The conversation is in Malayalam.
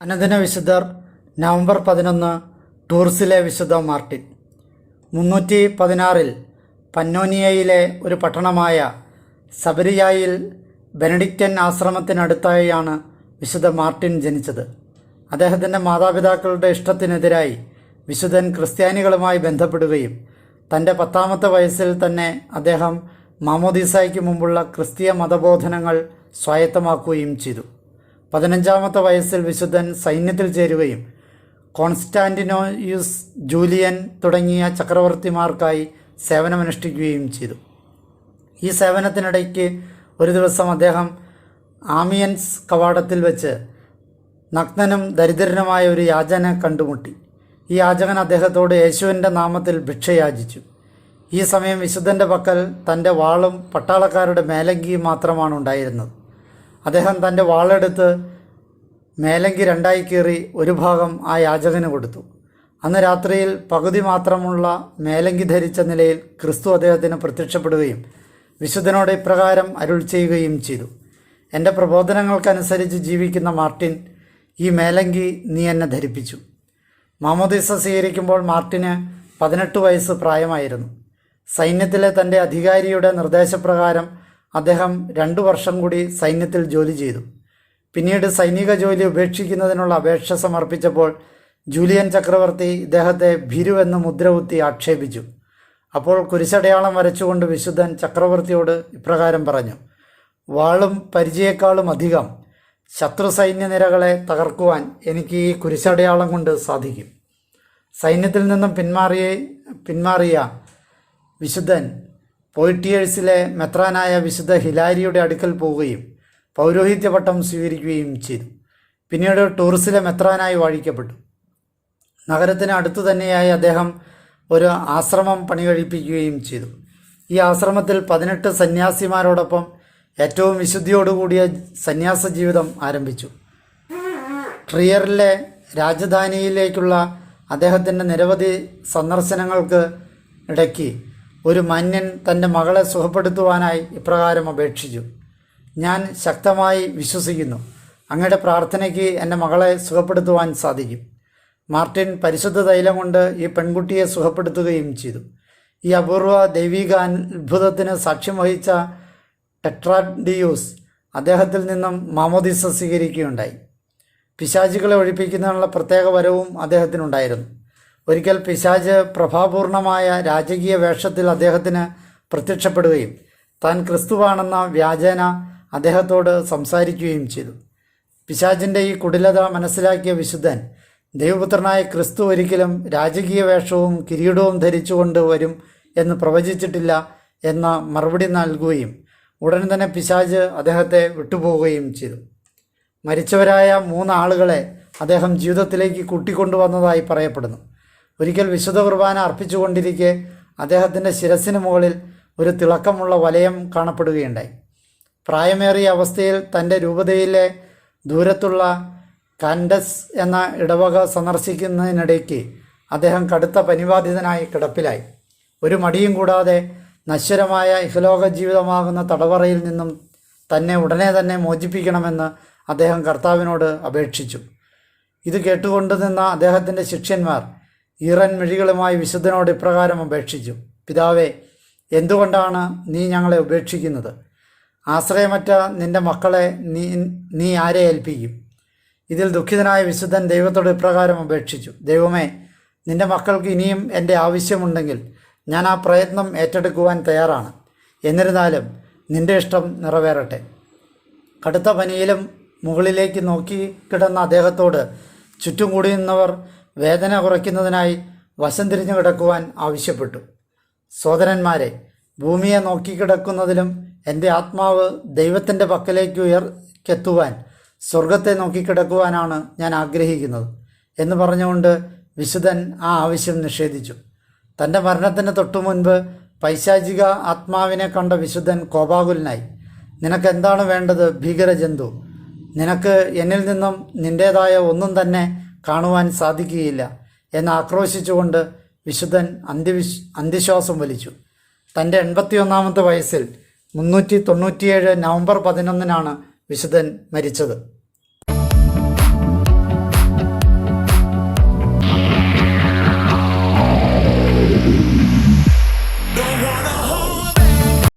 അനന്തന വിശുദ്ധർ നവംബർ പതിനൊന്ന് ടൂർസിലെ വിശുദ്ധ മാർട്ടിൻ. മുന്നൂറ്റി പതിനാറിൽ പന്നോനിയയിലെ ഒരു പട്ടണമായ സബരിയായിൽ ബെനഡിക്റ്റൻ ആശ്രമത്തിനടുത്തായാണ് വിശുദ്ധ മാർട്ടിൻ ജനിച്ചത്. അദ്ദേഹത്തിന്റെ മാതാപിതാക്കളുടെ ഇഷ്ടത്തിനെതിരായി വിശുദ്ധൻ ക്രിസ്ത്യാനികളുമായി ബന്ധപ്പെടുകയും തന്റെ പത്താമത്തെ വയസ്സിൽ തന്നെ അദ്ദേഹം മാമോദീസായ്ക്ക് മുമ്പുള്ള ക്രിസ്തീയ മതബോധനങ്ങൾ സ്വായത്തമാക്കുകയും ചെയ്തു. പതിനഞ്ചാമത്തെ വയസ്സിൽ വിശുദ്ധൻ സൈന്യത്തിൽ ചേരുകയും കോൺസ്റ്റാന്റിനോയുസ് ജൂലിയൻ തുടങ്ങിയ ചക്രവർത്തിമാർക്കായി സേവനമനുഷ്ഠിക്കുകയും ചെയ്തു. ഈ സേവനത്തിനിടയ്ക്ക് ഒരു ദിവസം അദ്ദേഹം ആമിയൻസ് കവാടത്തിൽ വെച്ച് നഗ്നനും ദരിദ്രനുമായ ഒരു യാചനെ കണ്ടുമുട്ടി. ഈ യാചകൻ അദ്ദേഹത്തോട് യേശുവിന്റെ നാമത്തിൽ ഭിക്ഷയാചിച്ചു. ഈ സമയം വിശുദ്ധന്റെ പക്കൽ തന്റെ വാളും പട്ടാളക്കാരുടെ മേലങ്കിയും മാത്രമാണ് ഉണ്ടായിരുന്നത്. അദ്ദേഹം തന്റെ വാളെടുത്ത് മേലങ്കി രണ്ടായി കീറി ഒരു ഭാഗം ആ യാചകന് കൊടുത്തു. അന്ന് രാത്രിയിൽ പകുതി മാത്രമുള്ള മേലങ്കി ധരിച്ച നിലയിൽ ക്രിസ്തു അദ്ദേഹത്തിന് പ്രത്യക്ഷപ്പെടുകയും വിശുദ്ധനോട് ഇപ്രകാരം അരുൾ ചെയ്യുകയും ചെയ്തു. എന്റെ പ്രബോധനങ്ങൾക്കനുസരിച്ച് ജീവിക്കുന്ന മാർട്ടിൻ ഈ മേലങ്കി നീ എന്നെ ധരിപ്പിച്ചു. മാമോദീസ സ്വീകരിക്കുമ്പോൾ മാർട്ടിന് പതിനെട്ട് വയസ്സ് പ്രായമായിരുന്നു. സൈന്യത്തിലെ തന്റെ അധികാരിയുടെ നിർദ്ദേശപ്രകാരം അദ്ദേഹം രണ്ടു വർഷം കൂടി സൈന്യത്തിൽ ജോലി ചെയ്തു. പിന്നീട് സൈനിക ജോലി ഉപേക്ഷിക്കുന്നതിനുള്ള അപേക്ഷ സമർപ്പിച്ചപ്പോൾ ജൂലിയൻ ചക്രവർത്തി ഇദ്ദേഹത്തെ ഭീരുവെന്ന് മുദ്രകുത്തി ആക്ഷേപിച്ചു. അപ്പോൾ കുരിശടയാളം വരച്ചുകൊണ്ട് വിശുദ്ധൻ ചക്രവർത്തിയോട് ഇപ്രകാരം പറഞ്ഞു വാളും പരിചയേക്കാളും അധികം. ശത്രു സൈന്യനിരകളെ തകർക്കുവാൻ എനിക്ക് ഈ കുരിശടയാളം കൊണ്ട് സാധിക്കും. സൈന്യത്തിൽ നിന്നും പിന്മാറിയ പിന്മാറിയ വിശുദ്ധൻ പോയിട്ടിയേഴ്സിലെ മെത്രാനായ വിശുദ്ധ ഹിലാരിയുടെ അടുക്കൽ പോവുകയും പൗരോഹിത്യ പട്ടം സ്വീകരിക്കുകയും ചെയ്തു. പിന്നീട് ടൂറിസിലെ മെത്രാനായി വാഴിക്കപ്പെട്ടു. നഗരത്തിന് അടുത്തു തന്നെയായി അദ്ദേഹം ഒരു ആശ്രമം പണികഴിപ്പിക്കുകയും ചെയ്തു. ഈ ആശ്രമത്തിൽ പതിനെട്ട് സന്യാസിമാരോടൊപ്പം ഏറ്റവും വിശുദ്ധിയോടുകൂടിയ സന്യാസ ജീവിതം ആരംഭിച്ചു. ട്രിയറിലെ രാജധാനിയിലേക്കുള്ള അദ്ദേഹത്തിന്റെ നിരവധി സന്ദർശനങ്ങൾക്ക് ഇടയ്ക്ക് ഒരു മന്യൻ തന്റെ മകളെ സുഖപ്പെടുത്തുവാനായി ഇപ്രകാരം അപേക്ഷിച്ചു. ഞാൻ ശക്തമായി വിശ്വസിക്കുന്നു. അങ്ങയുടെ പ്രാർത്ഥനയ്ക്ക് എന്റെ മകളെ സുഖപ്പെടുത്തുവാൻ സാധിക്കും. മാർട്ടിൻ പരിശുദ്ധ തൈലം കൊണ്ട് ഈ പെൺകുട്ടിയെ സുഖപ്പെടുത്തുകയും ചെയ്തു. ഈ അപൂർവ ദൈവിക അത്ഭുതത്തിന് സാക്ഷ്യം വഹിച്ച ടെട്രാഡിയൂസ് അദ്ദേഹത്തിൽ നിന്നും മാമോദിസ സ്വീകരിക്കുകയുണ്ടായി. പിശാചികളെ ഒഴിപ്പിക്കുന്നതിനുള്ള പ്രത്യേക വരവും അദ്ദേഹത്തിനുണ്ടായിരുന്നു. ഒരിക്കൽ പിശാജ് പ്രഭാപൂർണമായ രാജകീയ വേഷത്തിൽ അദ്ദേഹത്തിന് പ്രത്യക്ഷപ്പെടുകയും താൻ ക്രിസ്തുവാണെന്ന വ്യാജേന അദ്ദേഹത്തോട് സംസാരിക്കുകയും ചെയ്തു. പിശാജിന്റെ ഈ കുടിലത മനസ്സിലാക്കിയ വിശുദ്ധൻ ദൈവപുത്രനായ ക്രിസ്തു ഒരിക്കലും രാജകീയ വേഷവും കിരീടവും ധരിച്ചുകൊണ്ട് വരും എന്ന് പ്രവചിച്ചിട്ടില്ല എന്ന മറുപടി നൽകുകയും ഉടൻ തന്നെ പിശാജ് അദ്ദേഹത്തെ വിട്ടുപോവുകയും ചെയ്തു. മരിച്ചവരായ മൂന്നാളുകളെ അദ്ദേഹം ജീവിതത്തിലേക്ക് കൂട്ടിക്കൊണ്ടുവന്നതായി പറയപ്പെടുന്നു. ഒരിക്കൽ വിശുദ്ധ കുർബാന അർപ്പിച്ചുകൊണ്ടിരിക്കെ അദ്ദേഹത്തിന്റെ ശിരസിന് മുകളിൽ ഒരു തിളക്കമുള്ള വലയം കാണപ്പെടുകയുണ്ടായി. പ്രായമേറിയ അവസ്ഥയിൽ തന്റെ രൂപതയിലെ ദൂരത്തുള്ള കാൻഡസ് എന്ന ഇടവക സന്ദർശിക്കുന്നതിനിടയ്ക്ക് അദ്ദേഹം കടുത്ത പനിബാധിതനായി കിടപ്പിലായി. ഒരു മടിയും കൂടാതെ നശ്വരമായ ഇഹലോക ജീവിതമാകുന്ന തടവറയിൽ നിന്നും തന്നെ ഉടനെ തന്നെ മോചിപ്പിക്കണമെന്ന് അദ്ദേഹം കർത്താവിനോട് അപേക്ഷിച്ചു. ഇത് കേട്ടുകൊണ്ടുനിന്ന അദ്ദേഹത്തിന്റെ ശിഷ്യന്മാർ ഈറൻ മിഴികളുമായി വിശുദ്ധനോട് ഇപ്രകാരം അപേക്ഷിച്ചു. പിതാവേ എന്തുകൊണ്ടാണ് നീ ഞങ്ങളെ ഉപേക്ഷിക്കുന്നത്? ആശ്രയമറ്റ നിന്റെ മക്കളെ നീ നീ ആരെ ഏൽപ്പിക്കും? ഇതിൽ ദുഃഖിതനായ വിശുദ്ധൻ ദൈവത്തോട് ഇപ്രകാരം അപേക്ഷിച്ചു. ദൈവമേ നിന്റെ മക്കൾക്ക് ഇനിയും എന്റെ ആവശ്യമുണ്ടെങ്കിൽ ഞാൻ ആ പ്രയത്നം ഏറ്റെടുക്കുവാൻ തയ്യാറാണ്. എന്നിരുന്നാലും നിന്റെ ഇഷ്ടം നിറവേറട്ടെ. കടുത്ത പനിയിലും മുകളിലേക്ക് നോക്കി കിടന്ന അദ്ദേഹത്തോട് ചുറ്റും കൂടി നിന്നവർ വേദന കുറയ്ക്കുന്നതിനായി വശം കിടക്കുവാൻ ആവശ്യപ്പെട്ടു. സോദരന്മാരെ ഭൂമിയെ നോക്കിക്കിടക്കുന്നതിലും എന്റെ ആത്മാവ് ദൈവത്തിന്റെ പക്കലേക്ക് ഉയർക്കെത്തുവാൻ സ്വർഗത്തെ നോക്കിക്കിടക്കുവാനാണ് ഞാൻ ആഗ്രഹിക്കുന്നത് എന്ന് പറഞ്ഞുകൊണ്ട് വിശുദ്ധൻ ആ ആവശ്യം നിഷേധിച്ചു. തന്റെ മരണത്തിന് തൊട്ടു മുൻപ് പൈശാചിക ആത്മാവിനെ കണ്ട വിശുദ്ധൻ കോപാകുലനായി. നിനക്ക് എന്താണ് വേണ്ടത് ഭീകരജന്തു? നിനക്ക് എന്നിൽ നിന്നും നിന്റേതായ ഒന്നും തന്നെ കാണുവാൻ സാധിക്കുകയില്ല എന്ന് ആക്രോശിച്ചുകൊണ്ട് വിശുദ്ധൻ അന്ത്യവിശ് അന്ത്യശ്വാസം വലിച്ചു. തന്റെ എൺപത്തിയൊന്നാമത്തെ വയസ്സിൽ മുന്നൂറ്റി തൊണ്ണൂറ്റിയേഴ് നവംബർ പതിനൊന്നിനാണ് വിശുദ്ധൻ മരിച്ചത്.